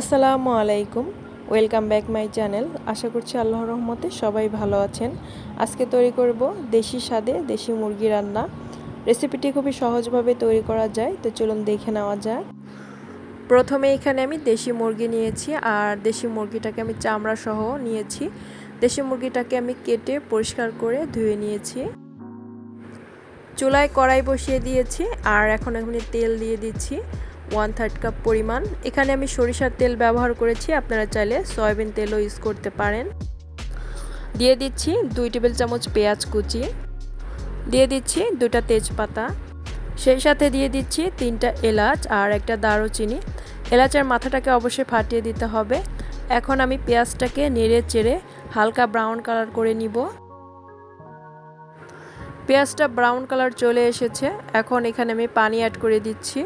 আসসালামু আলাইকুম। Welcome back my channel আশা করছি আল্লাহর রহমতে সবাই ভালো আছেন। আজকে তৈরি করব দেশি স্বাদে দেশি মুরগি রান্না। রেসিপিটি খুবই সহজভাবে তৈরি করা যায়, তো চলুন দেখে নেওয়া যায় প্রথমে এখানে আমি দেশি মুরগি নিয়েছি, আর দেশি মুরগিটাকে আমি চামড়া সহ নিয়েছি। দেশি মুরগিটাকে আমি কেটে পরিষ্কার করে ধুয়ে নিয়েছি। চুলায় কড়াই বসিয়ে দিয়েছি, আর এখন এখানে তেল দিয়ে দিচ্ছি। ওয়ান থার্ড কাপ পরিমাণ। এখানে আমি সরিষার তেল ব্যবহার করেছি, আপনারা চাইলে সয়াবিন তেলও ইউজ করতে পারেন। দিয়ে দিচ্ছি দুই টেবিল চামচ পেঁয়াজ কুচি। দিয়ে দিচ্ছি দুটা তেজপাতা। সেই সাথে দিয়ে দিচ্ছি তিনটা এলাচ আর একটা দারুচিনি। এলাচের মাথাটাকে অবশ্যই ফাটিয়ে দিতে হবে। এখন আমি পেঁয়াজটাকে নেড়ে চেড়ে হালকা ব্রাউন কালার করে নিব। পেঁয়াজটা ব্রাউন কালার চলে এসেছে। এখন এখানে আমি পানি অ্যাড করে দিচ্ছি।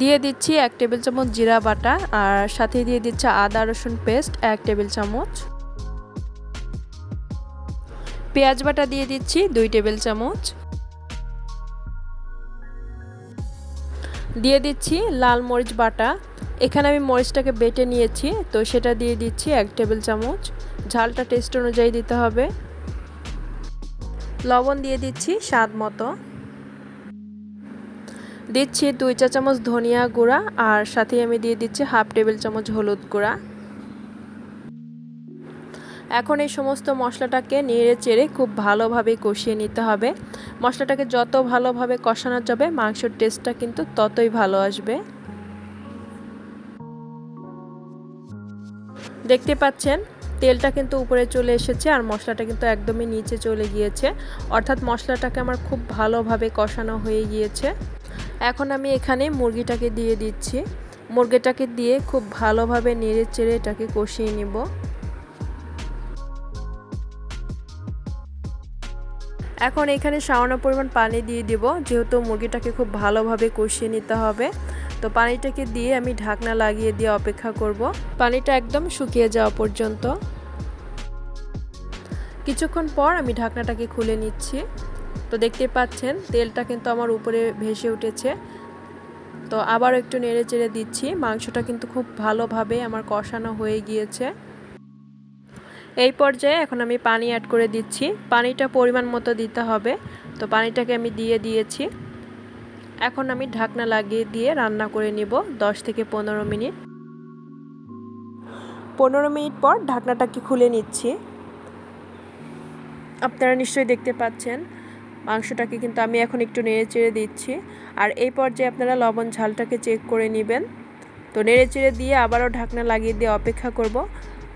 দিয়ে দিচ্ছি এক টেবিল চামচ জিরা বাটা আর সাথে দিয়ে দিচ্ছি আদা রসুন পেস্ট এক টেবিল চামচ। পেঁয়াজ বাটা দিয়ে দিচ্ছি দুই টেবিল চামচ। দিয়ে দিচ্ছি লাল মরিচ বাটা। এখানে আমি মরিচটাকে বেটে নিয়েছি, তো সেটা দিয়ে দিচ্ছি এক টেবিল চামচ। ঝালটা টেস্ট অনুযায়ী দিতে হবে। লবণ দিয়ে দিচ্ছি স্বাদ মতো। দিচ্ছি দুই চা চামচ ধনিয়া গুঁড়া আর সাথে আমি দিয়ে দিচ্ছি হাফ টেবিল চামচ হলুদ গুঁড়া। এখন এই সমস্ত মশলাটাকে নেড়ে চেড়ে খুব ভালোভাবে কষিয়ে নিতে হবে। মশলাটাকে যত ভালোভাবে কষানো যাবে, মাংসের টেস্টটা কিন্তু ততই ভালো আসবে। দেখতে পাচ্ছেন, তেলটা কিন্তু উপরে চলে এসেছে আর মশলাটা কিন্তু একদমই নিচে চলে গিয়েছে। অর্থাৎ মশলাটাকে আমার খুব ভালোভাবে কষানো হয়ে গিয়েছে। এখন আমি এখানে মুরগিটাকে দিয়ে দিচ্ছি। মুরগিটাকে দিয়ে খুব ভালোভাবে নেড়ে চেড়ে এটাকে কষিয়ে নিব। এখন এখানে সামান্য পরিমাণ পানি দিয়ে দিব, যেহেতু মুরগিটাকে খুব ভালোভাবে কষিয়ে নিতে হবে। তো পানিটাকে দিয়ে আমি ঢাকনা লাগিয়ে দিয়ে অপেক্ষা করব। পানিটা একদম শুকিয়ে যাওয়া পর্যন্ত। কিছুক্ষণ পর আমি ঢাকনাটাকে খুলে নিচ্ছি। তো দেখতে পাচ্ছেন, তেলটা কিন্তু আমার উপরে ভেসে উঠেছে। তো আবার একটু নেড়ে চেড়ে দিচ্ছি, মাংসটা কিন্তু খুব ভালোভাবে আমার কষানো হয়ে গিয়েছে। এই পর্যায়ে এখন আমি পানি অ্যাড করে দিচ্ছি, পানিটা পরিমাণ মতো দিতে হবে। তো পানিটাকে আমি দিয়ে দিয়েছি। এখন আমি ঢাকনা লাগিয়ে দিয়ে রান্না করে নিব 10 থেকে পনেরো মিনিট। পনেরো মিনিট পর ঢাকনাটাকে খুলে নিচ্ছি। আপনারা নিশ্চয়ই দেখতে পাচ্ছেন মাংসটাকে কিন্তু আমি এখন একটু নেড়ে চেড়ে দিচ্ছি। আর এই পর্যায়ে আপনারা লবণ ঝালটাকে চেক করে নেবেন। তো নেড়ে চেড়ে দিয়ে আবারও ঢাকনা লাগিয়ে দিয়ে অপেক্ষা করব।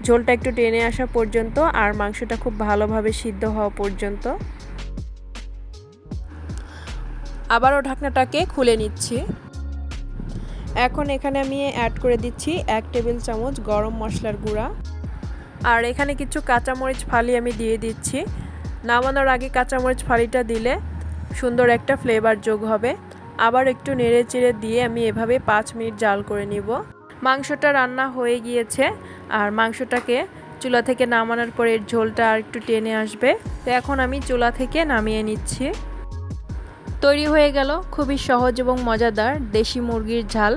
ঝোলটা একটু টেনে আসা পর্যন্ত আর মাংসটা খুব ভালোভাবে সিদ্ধ হওয়া পর্যন্ত। আবারও ঢাকনাটাকে খুলে নিচ্ছি। এখন এখানে আমি অ্যাড করে দিচ্ছি এক টেবিল চামচ গরম মশলার গুঁড়া। আর এখানে কিছু কাঁচামরিচ ফালি আমি দিয়ে দিচ্ছি। নামানোর আগে কাঁচামরিচ ফালিটা দিলে সুন্দর একটা ফ্লেভার যোগ হবে। আবার একটু নেড়ে চেড়ে দিয়ে আমি এভাবে পাঁচ মিনিট জাল করে নিব। মাংসটা রান্না হয়ে গিয়েছে আর মাংসটাকে চুলা থেকে নামানোর পরে এর ঝোলটা আর একটু টেনে আসবে। তো এখন আমি চুলা থেকে নামিয়ে নিচ্ছি। তৈরি হয়ে গেল। খুবই সহজ এবং মজাদার দেশি মুরগির ঝাল।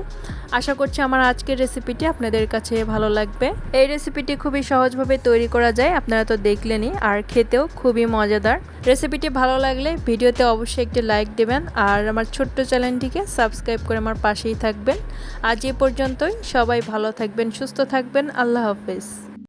আশা করছি আমার আজকের রেসিপিটি আপনাদের কাছে ভালো লাগবে। এই রেসিপিটি খুবই সহজভাবে তৈরি করা যায়, আপনারা তো দেখলেনই, আর খেতেও খুবই মজাদার। রেসিপিটি ভালো লাগলে ভিডিওতে অবশ্যই একটি লাইক দেবেন, আর আমার ছোট্ট চ্যানেলটিকে সাবস্ক্রাইব করে আমার পাশেই থাকবেন। আজ এ পর্যন্তই, সবাই ভালো থাকবেন, সুস্থ থাকবেন, আল্লাহ হাফেজ।